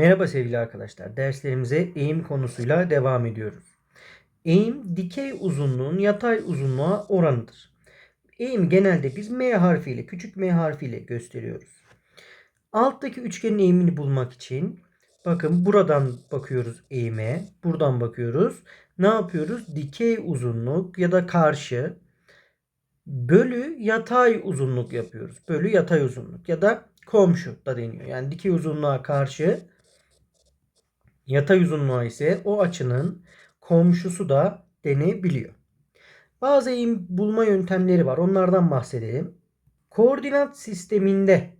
Merhaba sevgili arkadaşlar. Derslerimize eğim konusuyla devam ediyoruz. Eğim dikey uzunluğun yatay uzunluğa oranıdır. Eğimi genelde biz M harfiyle, küçük M harfiyle gösteriyoruz. Alttaki üçgenin eğimini bulmak için bakın buradan bakıyoruz eğime, buradan bakıyoruz. Ne yapıyoruz? Dikey uzunluk ya da karşı bölü yatay uzunluk yapıyoruz. Bölü yatay uzunluk ya da komşu da deniyor. Yani dikey uzunluğa karşı Yatay uzunluğa ise o açının komşusu da denebiliyor. Bazı eğim bulma yöntemleri var. Onlardan bahsedelim. Koordinat sisteminde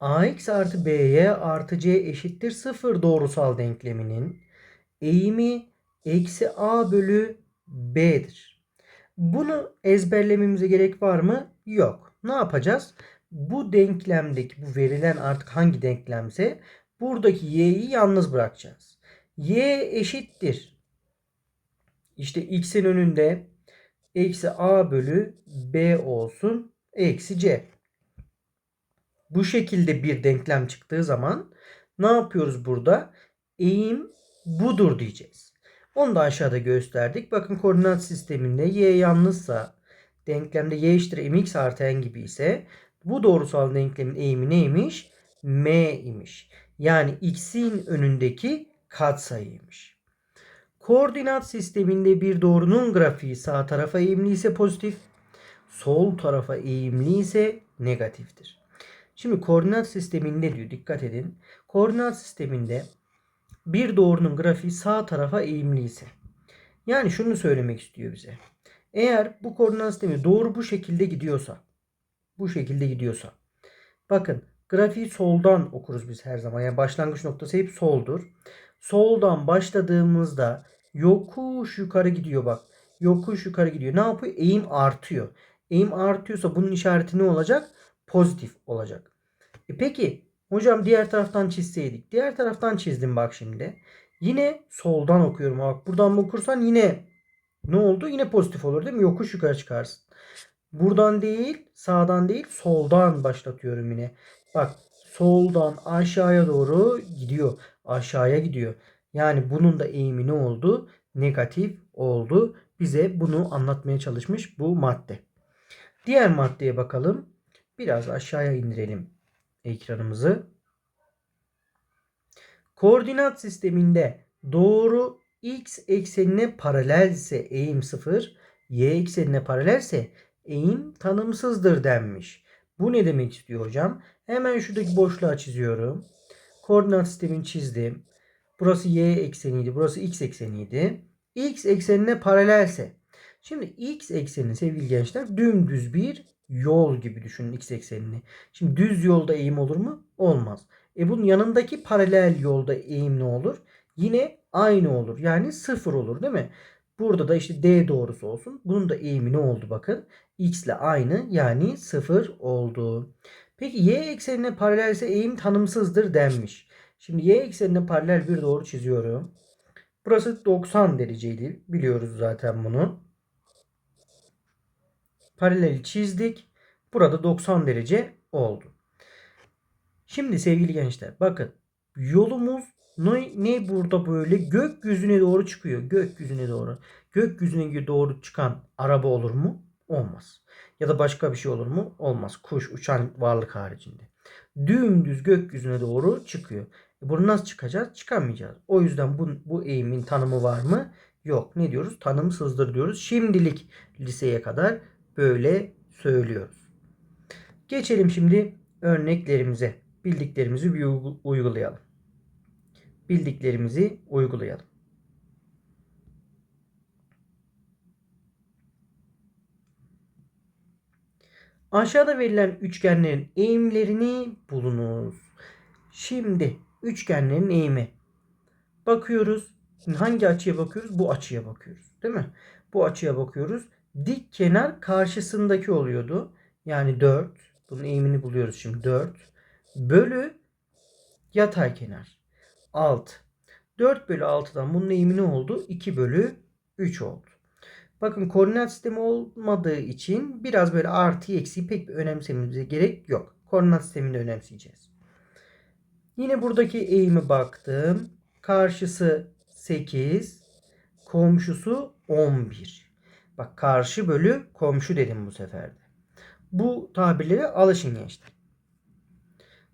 ax artı by artı c eşittir 0 doğrusal denkleminin eğimi eksi a bölü b'dir. Bunu ezberlememize gerek var mı? Yok. Ne yapacağız? Bu denklemdeki bu verilen artık hangi denklemse buradaki y'yi yalnız bırakacağız y eşittir. İşte x'in önünde eksi a bölü b olsun eksi c. Bu şekilde bir denklem çıktığı zaman ne yapıyoruz burada? Eğim budur diyeceğiz. Onu da aşağıda gösterdik. Bakın koordinat sisteminde y yalnızsa denklemde y eşittir mx artı n gibi ise bu doğrusal denklemin eğimi neymiş? m imiş. Yani x'in önündeki katsayıymış. Koordinat sisteminde bir doğrunun grafiği sağ tarafa eğimli ise pozitif, sol tarafa eğimli ise negatiftir. Şimdi koordinat sisteminde diyor dikkat edin. Koordinat sisteminde bir doğrunun grafiği sağ tarafa eğimli ise. Yani şunu söylemek istiyor bize. Eğer bu koordinat sistemi doğru bu şekilde gidiyorsa bu şekilde gidiyorsa bakın grafiği soldan okuruz biz her zaman. Yani başlangıç noktası hep soldur soldan başladığımızda yokuş yukarı gidiyor bak. Yokuş yukarı gidiyor. Ne yapıyor? Eğim artıyor. Eğim artıyorsa bunun işareti ne olacak? Pozitif olacak. E peki hocam diğer taraftan çizseydik. Diğer taraftan çizdim bak şimdi. Yine soldan okuyorum. Bak buradan okursan yine ne oldu? Yine pozitif olur değil mi? Yokuş yukarı çıkarsın. Buradan değil, sağdan değil, soldan başlatıyorum yine. Bak soldan aşağıya doğru gidiyor aşağıya gidiyor. Yani bunun da eğimi ne oldu? Negatif oldu. Bize bunu anlatmaya çalışmış bu madde. Diğer maddeye bakalım. Biraz aşağıya indirelim ekranımızı. Koordinat sisteminde doğru x eksenine paralelse eğim 0, y eksenine paralelse eğim tanımsızdır denmiş. Bu ne demek istiyor hocam? Hemen şuradaki boşluğa çiziyorum koordinat sistemini çizdim. Burası y ekseniydi. Burası x ekseniydi. x eksenine paralelse. Şimdi x eksenini sevgili gençler dümdüz bir yol gibi düşünün x eksenini. Şimdi düz yolda eğim olur mu? Olmaz. E bunun yanındaki paralel yolda eğim ne olur? Yine aynı olur. Yani sıfır olur değil mi? Burada da işte D doğrusu olsun. Bunun da eğimi ne oldu bakın. X ile aynı yani sıfır oldu. Peki y eksenine paralelse eğim tanımsızdır denmiş. Şimdi y eksenine paralel bir doğru çiziyorum. Burası 90 dereceydi. Biliyoruz zaten bunu. Paraleli çizdik. Burada 90 derece oldu. Şimdi sevgili gençler bakın yolumuz ne, ne burada böyle gökyüzüne doğru çıkıyor. Gökyüzüne doğru. Gökyüzüne doğru çıkan araba olur mu? Olmaz. Ya da başka bir şey olur mu? Olmaz. Kuş, uçan varlık haricinde. Dümdüz gökyüzüne doğru çıkıyor. E bunu nasıl çıkacağız? Çıkamayacağız. O yüzden bu, bu eğimin tanımı var mı? Yok. Ne diyoruz? Tanımsızdır diyoruz. Şimdilik liseye kadar böyle söylüyoruz. Geçelim şimdi örneklerimize. Bildiklerimizi bir uygulayalım. Bildiklerimizi uygulayalım. Aşağıda verilen üçgenlerin eğimlerini bulunuz. Şimdi üçgenlerin eğimi. Bakıyoruz. hangi açıya bakıyoruz? Bu açıya bakıyoruz. Değil mi? Bu açıya bakıyoruz. Dik kenar karşısındaki oluyordu. Yani 4. Bunun eğimini buluyoruz şimdi. 4. Bölü yatay kenar. 6. 4 bölü 6'dan bunun eğimi ne oldu? 2 bölü 3 oldu. Bakın koordinat sistemi olmadığı için biraz böyle artı eksi pek bir önemsememize gerek yok. Koordinat sistemini önemseyeceğiz. Yine buradaki eğimi baktım. Karşısı 8. Komşusu 11. Bak karşı bölü komşu dedim bu sefer de. Bu tabirlere alışın gençler.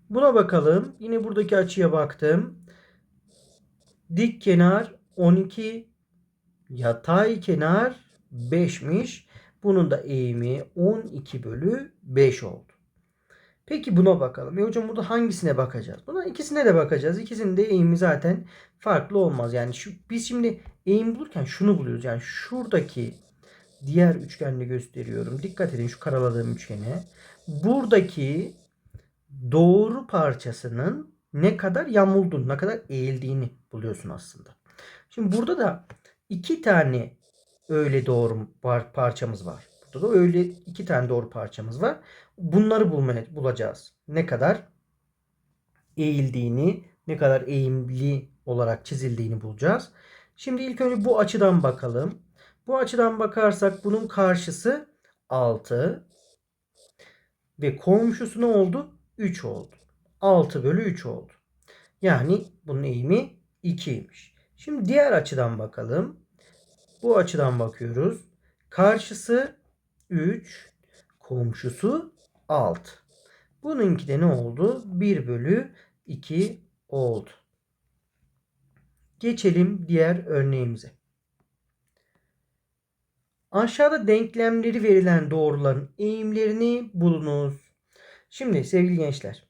Buna bakalım. Yine buradaki açıya baktım. Dik kenar 12. Yatay kenar 5'miş. Bunun da eğimi 12 bölü 5 oldu. Peki buna bakalım. E hocam burada hangisine bakacağız? Buna ikisine de bakacağız. İkisinin de eğimi zaten farklı olmaz. Yani şu biz şimdi eğim bulurken şunu buluyoruz. Yani şuradaki diğer üçgenle gösteriyorum. Dikkat edin şu karaladığım üçgene. Buradaki doğru parçasının ne kadar yamulduğunu, ne kadar eğildiğini buluyorsun aslında. Şimdi burada da iki tane öyle doğru var, parçamız var. Burada da öyle iki tane doğru parçamız var. Bunları bulmaya bulacağız. Ne kadar eğildiğini, ne kadar eğimli olarak çizildiğini bulacağız. Şimdi ilk önce bu açıdan bakalım. Bu açıdan bakarsak bunun karşısı 6 ve komşusu ne oldu? 3 oldu. 6 bölü 3 oldu. Yani bunun eğimi 2'ymiş. Şimdi diğer açıdan bakalım. Bu açıdan bakıyoruz. Karşısı 3, komşusu 6. Bununki de ne oldu? 1 bölü 2 oldu. Geçelim diğer örneğimize. Aşağıda denklemleri verilen doğruların eğimlerini bulunuz. Şimdi sevgili gençler.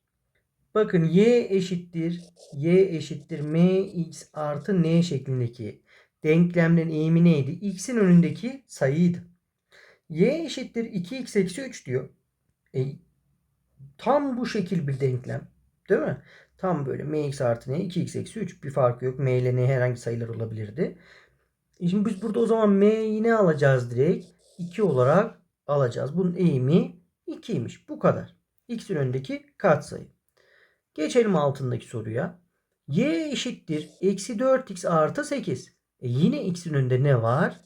Bakın y eşittir y eşittir mx artı n şeklindeki denklemlerin eğimi neydi? x'in önündeki sayıydı. y eşittir 2x eksi 3 diyor. E, tam bu şekil bir denklem. Değil mi? Tam böyle mx artı n 2x eksi 3 bir farkı yok. m ile n herhangi sayılar olabilirdi. E şimdi biz burada o zaman m'yi ne alacağız direkt? 2 olarak alacağız. Bunun eğimi 2'ymiş. Bu kadar. x'in önündeki katsayı. Geçelim altındaki soruya. y eşittir eksi 4x artı 8. E yine x'in önünde ne var?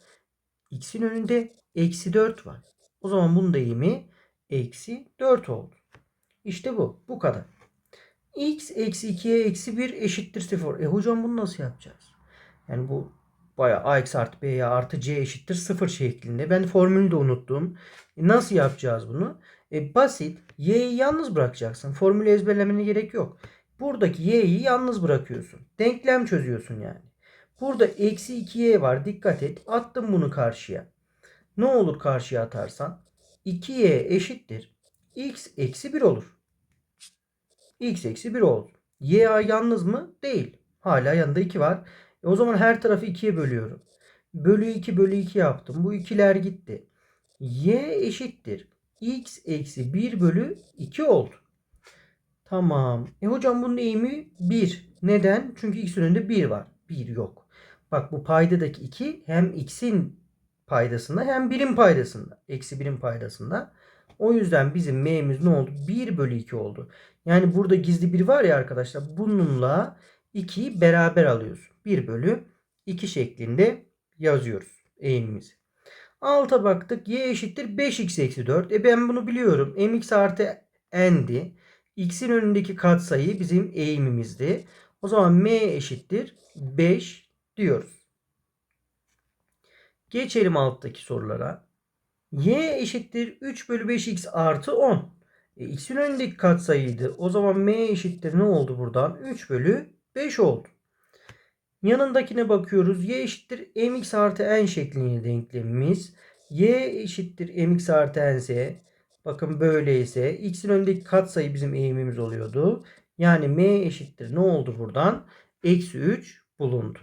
x'in önünde eksi 4 var. O zaman bunun da eğimi eksi 4 oldu. İşte bu. Bu kadar. x eksi 2'ye eksi 1 eşittir 0. E hocam bunu nasıl yapacağız? Yani bu Baya ax artı b'ye artı c eşittir 0 şeklinde. Ben formülü de unuttum. E nasıl yapacağız bunu? E basit. Y'yi yalnız bırakacaksın. Formülü ezberlemene gerek yok. Buradaki y'yi yalnız bırakıyorsun. Denklem çözüyorsun yani. Burada eksi 2y var. Dikkat et. Attım bunu karşıya. Ne olur karşıya atarsan? 2y eşittir. x eksi 1 olur. x eksi 1 oldu. y yalnız mı? Değil. Hala yanında 2 var. E o zaman her tarafı 2'ye bölüyorum. Bölü 2 bölü 2 yaptım. Bu ikiler gitti. Y eşittir. X eksi 1 bölü 2 oldu. Tamam. E hocam bunun eğimi 1. Neden? Çünkü x önünde 1 var. 1 yok. Bak bu paydadaki 2 hem x'in paydasında hem 1'in paydasında. Eksi 1'in paydasında. O yüzden bizim m'miz ne oldu? 1 bölü 2 oldu. Yani burada gizli 1 var ya arkadaşlar. Bununla 2'yi beraber alıyoruz. 1 bölü 2 şeklinde yazıyoruz eğimimizi. Alta baktık. Y eşittir 5x eksi 4. E ben bunu biliyorum. mx artı n'di. x'in önündeki katsayı bizim eğimimizdi. O zaman m eşittir 5 diyoruz. Geçelim alttaki sorulara. y eşittir 3 bölü 5x artı 10. E, x'in önündeki katsayıydı. O zaman m eşittir ne oldu buradan? 3 bölü 5 oldu. Yanındakine bakıyoruz. Y eşittir mx artı n şeklinde denklemimiz. Y eşittir mx artı n ise bakın böyleyse x'in önündeki katsayı bizim eğimimiz oluyordu. Yani m eşittir ne oldu buradan? Eksi 3 bulundu.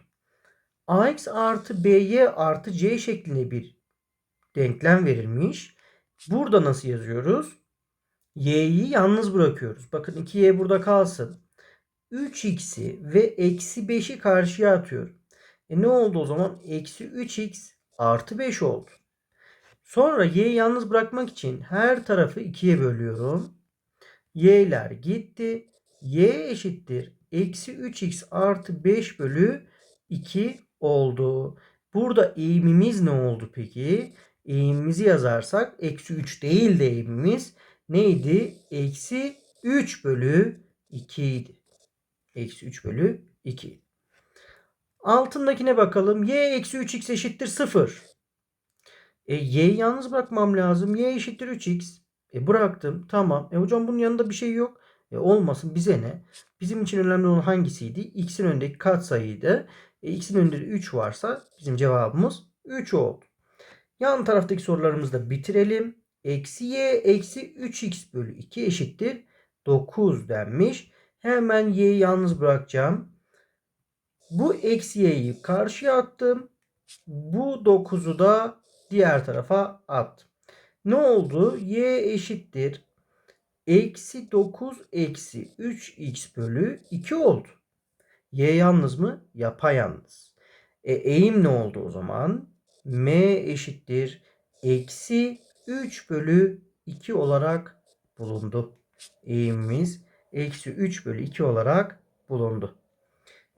Ax artı by artı c şeklinde bir denklem verilmiş. Burada nasıl yazıyoruz? y'yi yalnız bırakıyoruz. Bakın 2y burada kalsın. 3x'i ve eksi 5'i karşıya atıyorum. E ne oldu o zaman? Eksi 3x artı 5 oldu. Sonra y'yi yalnız bırakmak için her tarafı 2'ye bölüyorum. y'ler gitti. y eşittir. Eksi 3x artı 5 bölü 2 oldu. Burada eğimimiz ne oldu peki? Eğimimizi yazarsak eksi 3 değil de eğimimiz neydi? Eksi 3 bölü 2 idi. Eksi 3 bölü 2. Altındakine bakalım. Y eksi 3x eşittir 0. E, y'yi yalnız bırakmam lazım. Y eşittir 3x. E, bıraktım. Tamam. E, hocam bunun yanında bir şey yok. E, olmasın bize ne? Bizim için önemli olan hangisiydi? X'in önündeki katsayıydı. E, X'in önünde de 3 varsa bizim cevabımız 3 oldu. Yan taraftaki sorularımızı da bitirelim. Eksi y eksi 3x bölü 2 eşittir 9 denmiş. Hemen y'yi yalnız bırakacağım. Bu eksi y'yi karşıya attım. Bu 9'u da diğer tarafa attım. Ne oldu? Y eşittir. Eksi 9 eksi 3x bölü 2 oldu. Y yalnız mı? Yapayalnız. E, eğim ne oldu o zaman? M eşittir. Eksi 3 bölü 2 olarak bulundu. Eğimimiz eksi 3 bölü 2 olarak bulundu.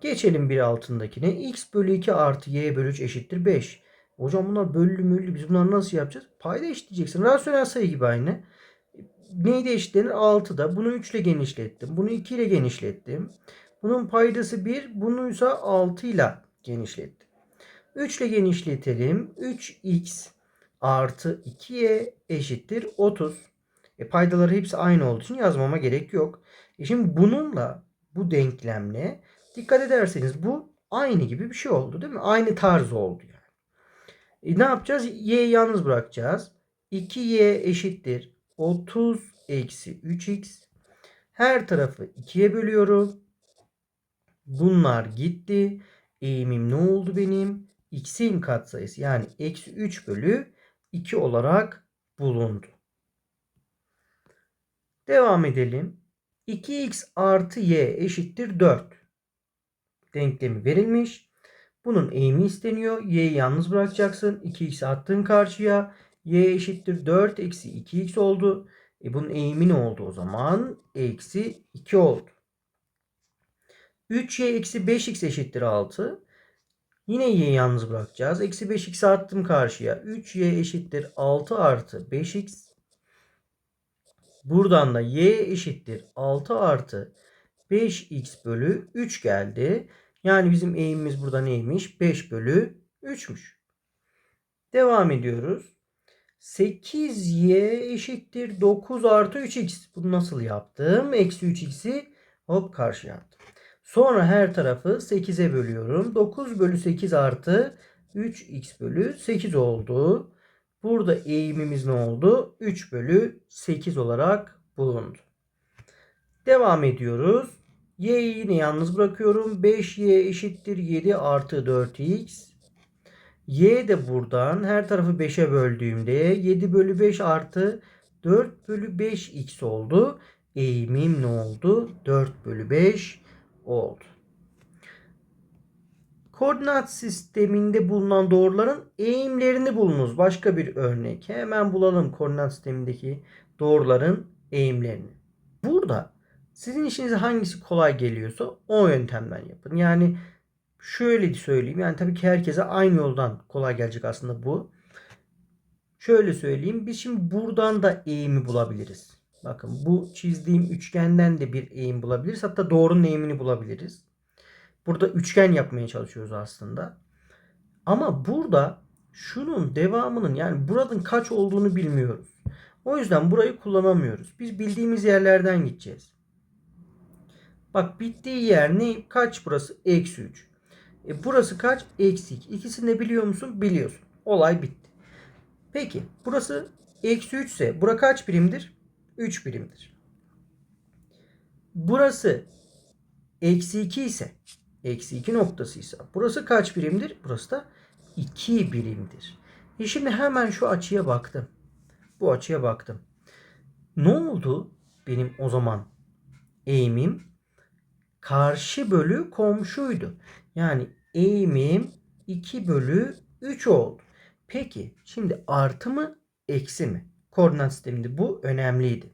Geçelim bir altındakine. X bölü 2 artı y bölü 3 eşittir 5. Hocam bunlar bölü müllü. Biz bunları nasıl yapacağız? Payda eşitleyeceksin. Rasyonel sayı gibi aynı. Neydi eşitlenir? 6'da. Bunu 3 ile genişlettim. Bunu 2 ile genişlettim. Bunun paydası 1. Bunu ise 6 ile genişlettim. 3 ile genişletelim. 3x artı 2y eşittir 30. E paydaları hepsi aynı olduğu için yazmama gerek yok. E şimdi bununla bu denklemle dikkat ederseniz bu aynı gibi bir şey oldu değil mi? Aynı tarz oldu yani. E ne yapacağız? Y'yi yalnız bırakacağız. 2y eşittir 30 eksi 3x. Her tarafı 2'ye bölüyorum. Bunlar gitti. Eğimim ne oldu benim? X'in katsayısı yani eksi 3 bölü 2 olarak bulundu. Devam edelim. 2x artı y eşittir 4. Denklemi verilmiş. Bunun eğimi isteniyor. Y'yi yalnız bırakacaksın. 2x attın karşıya. Y eşittir 4 eksi 2x oldu. E bunun eğimi ne oldu o zaman? Eksi 2 oldu. 3y eksi 5x eşittir 6. Yine y'yi yalnız bırakacağız. Eksi 5x attım karşıya. 3y eşittir 6 artı 5x. Buradan da y eşittir 6 artı 5x bölü 3 geldi. Yani bizim eğimimiz burada neymiş? 5 bölü 3'müş. Devam ediyoruz. 8y eşittir 9 artı 3x. Bunu nasıl yaptım? Eksi 3x'i hop karşıya attım. Sonra her tarafı 8'e bölüyorum. 9 bölü 8 artı 3x bölü 8 oldu. Burada eğimimiz ne oldu? 3 bölü 8 olarak bulundu. Devam ediyoruz. Y'yi yine yalnız bırakıyorum. 5y eşittir 7 artı 4x. Y de buradan her tarafı 5'e böldüğümde 7 bölü 5 artı 4 bölü 5x oldu. Eğimim ne oldu? 4 bölü 5 oldu. Koordinat sisteminde bulunan doğruların eğimlerini bulunuz. Başka bir örnek. Hemen bulalım koordinat sistemindeki doğruların eğimlerini. Burada sizin işinize hangisi kolay geliyorsa o yöntemden yapın. Yani şöyle söyleyeyim. Yani tabii ki herkese aynı yoldan kolay gelecek aslında bu. Şöyle söyleyeyim. Biz şimdi buradan da eğimi bulabiliriz. Bakın bu çizdiğim üçgenden de bir eğim bulabiliriz. Hatta doğrunun eğimini bulabiliriz. Burada üçgen yapmaya çalışıyoruz aslında. Ama burada şunun devamının yani buradan kaç olduğunu bilmiyoruz. O yüzden burayı kullanamıyoruz. Biz bildiğimiz yerlerden gideceğiz. Bak bittiği yer ne? Kaç burası? Eksi 3. E burası kaç? Eksi 2. İkisini de biliyor musun? Biliyorsun. Olay bitti. Peki burası eksi 3 ise bura kaç birimdir? 3 birimdir. Burası eksi 2 ise eksi 2 noktasıysa burası kaç birimdir? Burası da 2 birimdir. E şimdi hemen şu açıya baktım. Bu açıya baktım. Ne oldu? Benim o zaman eğimim karşı bölü komşuydu. Yani eğimim 2 bölü 3 oldu. Peki şimdi artı mı eksi mi? Koordinat sisteminde bu önemliydi.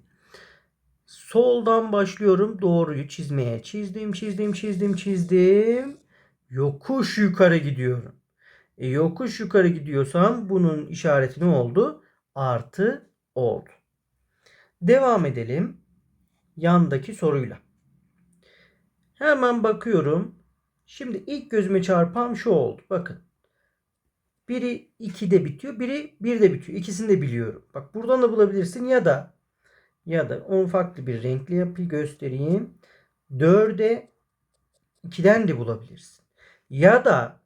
Soldan başlıyorum doğruyu çizmeye. Çizdim, çizdim, çizdim, çizdim. Yokuş yukarı gidiyorum. E, yokuş yukarı gidiyorsam bunun işareti ne oldu? Artı oldu. Devam edelim. Yandaki soruyla. Hemen bakıyorum. Şimdi ilk gözüme çarpan şu oldu. Bakın. Biri 2'de bitiyor. Biri 1'de bitiyor. İkisini de biliyorum. Bak buradan da bulabilirsin ya da ya da onu farklı bir renkli yapı göstereyim. 4'e 2'den de bulabilirsin. Ya da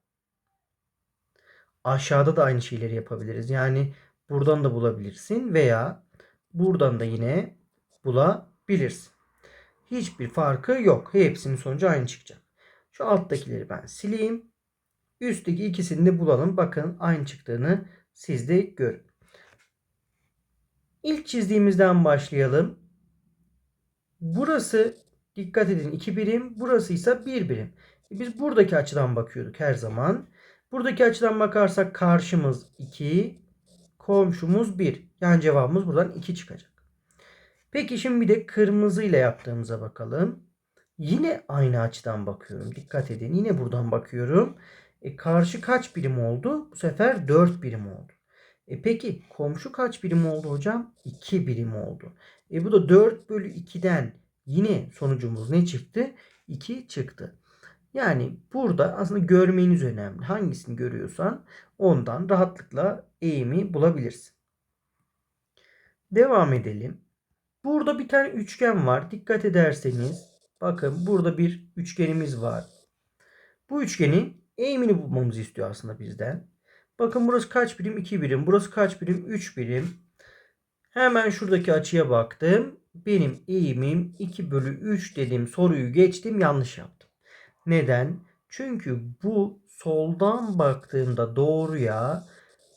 aşağıda da aynı şeyleri yapabiliriz. Yani buradan da bulabilirsin veya buradan da yine bulabilirsin. Hiçbir farkı yok. Hepsinin sonucu aynı çıkacak. Şu alttakileri ben sileyim. Üstteki ikisini de bulalım. Bakın aynı çıktığını siz de görün. İlk çizdiğimizden başlayalım. Burası dikkat edin 2 birim. Burası ise 1 birim. E Biz buradaki açıdan bakıyorduk her zaman. Buradaki açıdan bakarsak karşımız 2, komşumuz 1. Yani cevabımız buradan 2 çıkacak. Peki şimdi bir de kırmızı ile yaptığımıza bakalım. Yine aynı açıdan bakıyorum. Dikkat edin. Yine buradan bakıyorum. E, karşı kaç birim oldu? Bu sefer 4 birim oldu. E peki komşu kaç birim oldu hocam? 2 birim oldu. E bu da 4 bölü 2'den yine sonucumuz ne çıktı? 2 çıktı. Yani burada aslında görmeniz önemli. Hangisini görüyorsan ondan rahatlıkla eğimi bulabilirsin. Devam edelim. Burada bir tane üçgen var. Dikkat ederseniz bakın burada bir üçgenimiz var. Bu üçgenin eğimini bulmamızı istiyor aslında bizden. Bakın burası kaç birim? 2 birim. Burası kaç birim? 3 birim. Hemen şuradaki açıya baktım. Benim eğimim 2 bölü 3 dedim. Soruyu geçtim. Yanlış yaptım. Neden? Çünkü bu soldan baktığımda doğruya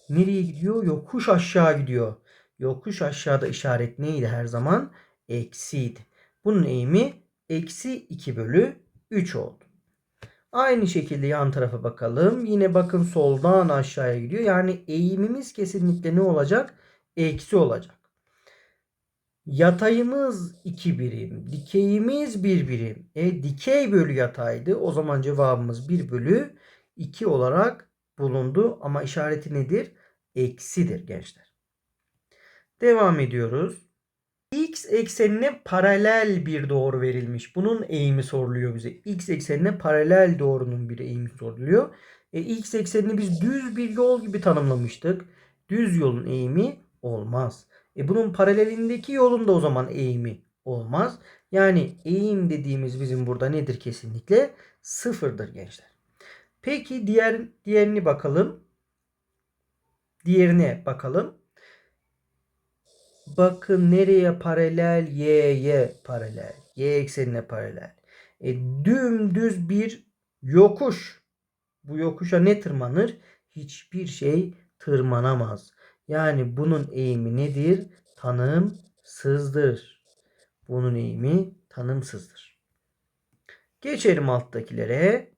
nereye gidiyor? Yokuş aşağı gidiyor. Yokuş aşağıda işaret neydi her zaman? Eksiydi. Bunun eğimi eksi 2 bölü 3 oldu. Aynı şekilde yan tarafa bakalım. Yine bakın soldan aşağıya gidiyor. Yani eğimimiz kesinlikle ne olacak? Eksi olacak. Yatayımız 2 birim. Dikeyimiz 1 birim. E dikey bölü yataydı. O zaman cevabımız 1 bölü 2 olarak bulundu. Ama işareti nedir? Eksidir gençler. Devam ediyoruz. X eksenine paralel bir doğru verilmiş. Bunun eğimi soruluyor bize. X eksenine paralel doğrunun bir eğimi soruluyor. E, X eksenini biz düz bir yol gibi tanımlamıştık. Düz yolun eğimi olmaz. E, bunun paralelindeki yolun da o zaman eğimi olmaz. Yani eğim dediğimiz bizim burada nedir kesinlikle? Sıfırdır gençler. Peki diğer diğerini bakalım. Diğerine bakalım. Bakın nereye paralel? Y'ye paralel. Y eksenine paralel. E, dümdüz bir yokuş. Bu yokuşa ne tırmanır? Hiçbir şey tırmanamaz. Yani bunun eğimi nedir? Tanımsızdır. Bunun eğimi tanımsızdır. Geçelim alttakilere.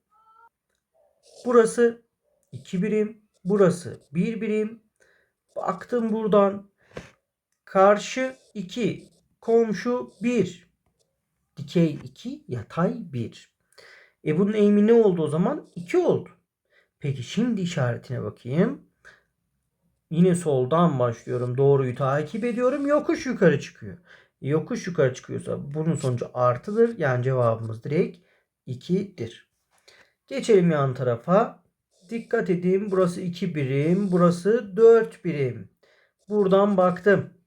Burası 2 birim. Burası 1 birim. Baktım buradan Karşı 2, komşu 1. Dikey 2, yatay 1. E bunun eğimi ne oldu o zaman? 2 oldu. Peki şimdi işaretine bakayım. Yine soldan başlıyorum. Doğruyu takip ediyorum. Yokuş yukarı çıkıyor. E yokuş yukarı çıkıyorsa bunun sonucu artıdır. Yani cevabımız direkt 2'dir. Geçelim yan tarafa. Dikkat edin. Burası 2 birim. Burası 4 birim. Buradan baktım.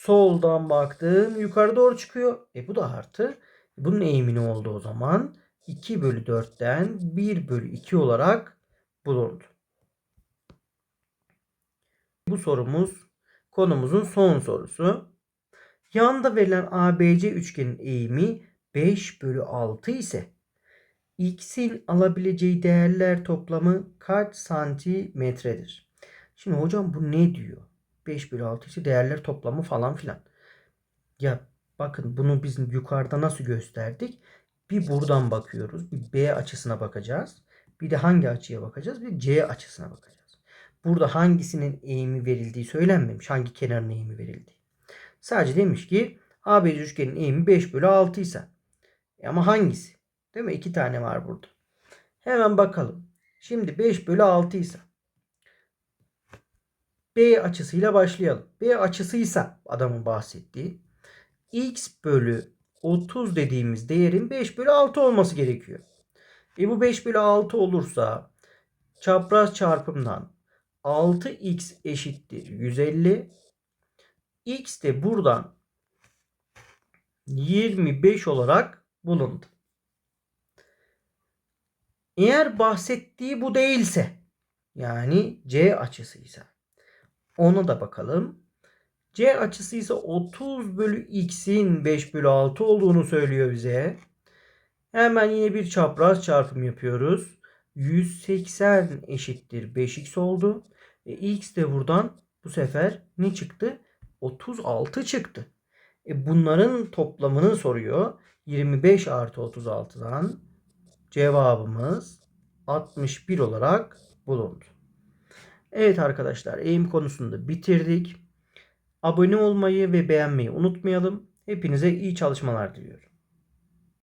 Soldan baktım. Yukarı doğru çıkıyor. E bu da artı. Bunun eğimi ne oldu o zaman? 2 bölü 4'ten 1 bölü 2 olarak bulundu. Bu sorumuz konumuzun son sorusu. Yanda verilen ABC üçgenin eğimi 5 bölü 6 ise x'in alabileceği değerler toplamı kaç santimetredir? Şimdi hocam bu ne diyor? 5 bölü 6 ise değerler toplamı falan filan. Ya bakın bunu biz yukarıda nasıl gösterdik? Bir buradan bakıyoruz. Bir B açısına bakacağız. Bir de hangi açıya bakacağız? Bir C açısına bakacağız. Burada hangisinin eğimi verildiği söylenmemiş. Hangi kenarın eğimi verildiği. Sadece demiş ki ABC üçgenin eğimi 5 bölü 6 ise. E ama hangisi? Değil mi? İki tane var burada. Hemen bakalım. Şimdi 5 bölü 6 ise B açısıyla başlayalım. B açısıysa adamın bahsettiği x bölü 30 dediğimiz değerin 5 bölü 6 olması gerekiyor. E bu 5 bölü 6 olursa çapraz çarpımdan 6x eşittir 150. X de buradan 25 olarak bulundu. Eğer bahsettiği bu değilse yani C açısıysa ona da bakalım. C açısı ise 30 bölü x'in 5 bölü 6 olduğunu söylüyor bize. Hemen yine bir çapraz çarpım yapıyoruz. 180 eşittir 5x oldu. E, x de buradan bu sefer ne çıktı? 36 çıktı. E, bunların toplamını soruyor. 25 artı 36'dan cevabımız 61 olarak bulundu. Evet arkadaşlar eğim konusunu da bitirdik. Abone olmayı ve beğenmeyi unutmayalım. Hepinize iyi çalışmalar diliyorum.